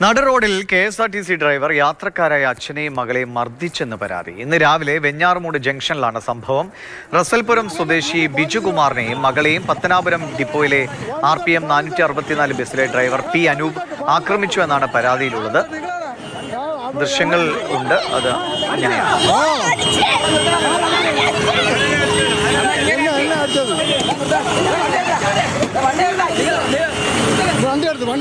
നട റോഡിൽ K S R T C driver യാത്രക്കാരായ അച്ഛനെയും മകളെയും മർദ്ദിച്ചെന്ന് പരാതി ഇന്ന് രാവിലെ വെഞ്ഞാറുമൂട് ജംഗ്ഷനിലാണ് സംഭവം റസൽപുരം സ്വദേശി ബിജുകുമാറിനെയും മകളെയും പത്തനാപുരം ഡിപ്പോയിലെ ആർ പി എം നാനൂറ്റി അറുപത്തിനാല് ബസ്സിലെ ഡ്രൈവർ പി അനൂപ് ആക്രമിച്ചു എന്നാണ് പരാതിയിലുള്ളത് ദൃശ്യങ്ങൾ ഉണ്ട് അത് ഇങ്ങനെയാണ് വണ്ടി എടുത്ത്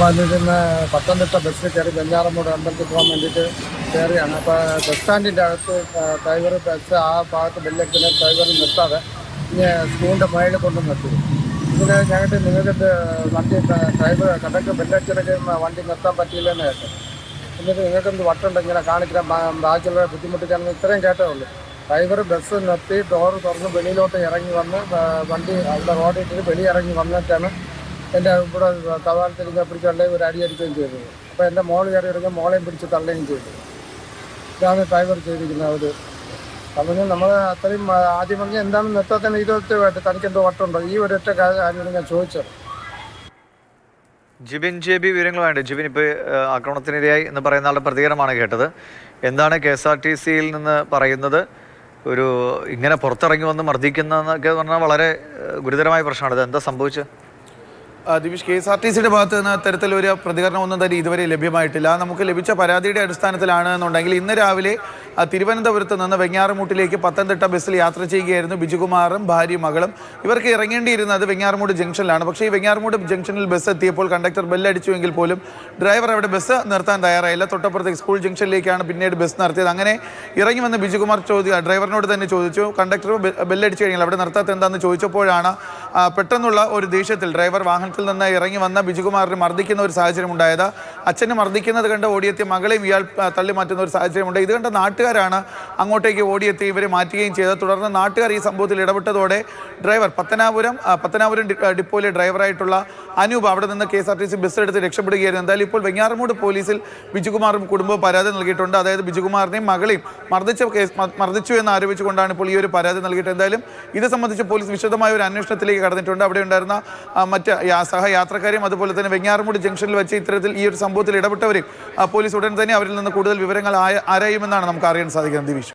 വണ്ടി നിന്ന് പത്തനംതിട്ട ബസ്സിൽ കയറി വെഞ്ഞാറമ്മൂട് അമ്പലത്തിൽ പോകാൻ വേണ്ടിയിട്ട് കയറിയാണ്. അപ്പോൾ ബസ് സ്റ്റാൻഡിന്റെ അകത്ത് ഡ്രൈവർ ബസ് ആ ഭാഗത്ത് ബെല്ലടിക്കുന്ന ഡ്രൈവർ നിർത്താതെ സ്കൂളിന്റെ മുകളിൽ കൊണ്ട് നിർത്തി. ഇതിന് ഞങ്ങൾക്ക് നിങ്ങൾക്ക് വണ്ടി ഡ്രൈവർ കണ്ടക്ടർ ബെല്ലടിച്ചിടയ്ക്ക് വണ്ടി നിർത്താൻ പറ്റിയില്ലെന്ന് കേട്ടു. എന്നിട്ട് നിങ്ങൾക്കെന്ത് വട്ടുണ്ട് ഇങ്ങനെ കാണിക്കാൻ ബാക്കിയുള്ള ബുദ്ധിമുട്ടിക്കാണെന്ന് ഇത്രയും കേട്ടേ ഉള്ളൂ ഡ്രൈവർ ബസ് നിർത്തി ഡോർ തുറന്ന് വെളിയിലോട്ട് ഇറങ്ങി വന്ന് വണ്ടി അവിടെ റോഡിൽ ഇട്ടിട്ട് വെളി ഇറങ്ങി വന്നിട്ടാണ് എന്റെ ഇവിടെ ഇങ്ങനെ പിടിച്ച് തള്ളുകയും ഒരു അടി അടിക്കുകയും ചെയ്തത് അപ്പോൾ എന്റെ മോൾ കയറി ഇറങ്ങി മോളെയും പിടിച്ച് തള്ളുകയും ചെയ്തു. ഇതാണ് ഡ്രൈവർ ചെയ്തിരിക്കുന്നത് അവർ പറഞ്ഞു നമ്മൾ അത്രയും ആദ്യം പറഞ്ഞ് എന്താണ് നിർത്താത്തന്നെ ഇരുപത്തി തനിക്ക് എന്തോ വട്ടുണ്ടോ? ഈ ഒരൊറ്റ കാര്യമാണ് ഞാൻ ചോദിച്ചത്. ജിബിൻ ജെ ബി വിവരങ്ങളുമായിട്ട്. ജിബിൻ ഇപ്പോൾ ആക്രമണത്തിനിരയായി എന്ന് പറയുന്ന ആളുടെ പ്രതികരണമാണ് കേട്ടത്. എന്താണ് കെ എസ് ആർ ടി സിയിൽ നിന്ന് പറയുന്നത്? ഒരു ഇങ്ങനെ പുറത്തിറങ്ങി വന്ന് മർദ്ദിക്കുന്നതെന്നൊക്കെ പറഞ്ഞാൽ വളരെ ഗുരുതരമായ പ്രശ്നമാണ്. ഇത് എന്താ സംഭവിച്ചത്? Divish K S R T സിയുടെ ഭാഗത്ത് നിന്ന് അത്തരത്തിലൊരു പ്രതികരണമൊന്നും തന്നെ ഇതുവരെ ലഭ്യമായിട്ടില്ല. നമുക്ക് ലഭിച്ച പരാതിയുടെ അടിസ്ഥാനത്തിലാണ് എന്നുണ്ടെങ്കിൽ ഇന്ന് രാവിലെ തിരുവനന്തപുരത്ത് നിന്ന് വെങ്ങാറമൂട്ടിലേക്ക് പത്തനംതിട്ട ബസ്സിൽ യാത്ര ചെയ്യുകയായിരുന്നു ബിജുകുമാറും ഭാര്യയും മകളും. ഇവർക്ക് ഇറങ്ങേണ്ടിയിരുന്നത് വെങ്ങാറമൂട് ജംഗ്ഷനിലാണ്. പക്ഷേ ഈ വെങ്ങാറമൂട് ജംഗ്ഷനിൽ ബസ് എത്തിയപ്പോൾ കണ്ടക്ടർ ബെല്ലടിച്ചുവെങ്കിൽ പോലും ഡ്രൈവർ അവിടെ ബസ് നിർത്താൻ തയ്യാറായില്ല. തൊട്ടപ്പുറത്തേക്ക് സ്കൂൾ ജംഗ്ഷനിലേക്കാണ് പിന്നീട് ബസ് നടത്തിയത്. അങ്ങനെ ഇറങ്ങി വന്ന് ബിജുകുമാർ ചോദിച്ചു ഡ്രൈവറിനോട് തന്നെ ചോദിച്ചു. കണ്ടക്ടർ ബെല്ലടിച്ചു കഴിഞ്ഞാൽ അവിടെ നിർത്താത്ത എന്താണെന്ന് ചോദിച്ചപ്പോഴാണ് പെട്ടെന്നുള്ള ഒരു ദേഷ്യത്തിൽ ഡ്രൈവർ വാഹനത്തിൽ നിന്ന് ഇറങ്ങി വന്ന ബിജുകുമാറിന് മർദ്ദിക്കുന്ന ഒരു സാഹചര്യം ഉണ്ടായത് അച്ഛനെ മർദ്ദിക്കുന്നത് കണ്ട് ഓടിയെത്തിയ മകളെയും ഇയാൾ തള്ളി മാറ്റുന്ന ഒരു സാഹചര്യമുണ്ട്. ഇത് കണ്ട നാട്ടുകാരാണ് അങ്ങോട്ടേക്ക് ഓടിയെത്തി ഇവരെ മാറ്റുകയും ചെയ്തത്. തുടർന്ന് നാട്ടുകാർ ഈ സംഭവത്തിൽ ഇടപെട്ടതോടെ ഡ്രൈവർ പത്തനാപുരം പത്തനാപുരം ഡിപ്പോയിലെ ഡ്രൈവറായിട്ടുള്ള അനൂപ് അവിടെ നിന്ന് K S R T C bus എടുത്ത് രക്ഷപ്പെടുകയായിരുന്നു. എന്തായാലും ഇപ്പോൾ വെങ്ങാറമൂട് പോലീസിൽ ബിജുകുമാറും കുടുംബവും പരാതി നൽകിയിട്ടുണ്ട്. അതായത് ബിജുകുമാറിനെയും മകളെയും മർദ്ദിച്ച കേസ് മർദ്ദിച്ചു എന്ന് ആരോപിച്ചുകൊണ്ടാണ് ഇപ്പോൾ ഈ ഒരു പരാതി നൽകിയിട്ട്. എന്തായാലും ഇത് സംബന്ധിച്ച് പോലീസ് വിശദമായ ഒരു അന്വേഷണത്തിലേക്ക് കടന്നിട്ടുണ്ട്. അവിടെ ഉണ്ടായിരുന്ന മറ്റ് സഹയാത്രക്കാരെയും അതുപോലെ തന്നെ വെങ്ങാറമൂട് ജംഗ്ഷനിൽ വെച്ച് ഇത്തരത്തിൽ ഈ ഒരു സംഭവത്തിൽ ഇടപെട്ടവരെയും പോലീസ് ഉടൻ തന്നെ അവരിൽ നിന്ന് കൂടുതൽ വിവരങ്ങൾ ആരായുമെന്നാണ് നമുക്ക് അറിയാൻ സാധിക്കുന്നത് ദിവിഷ്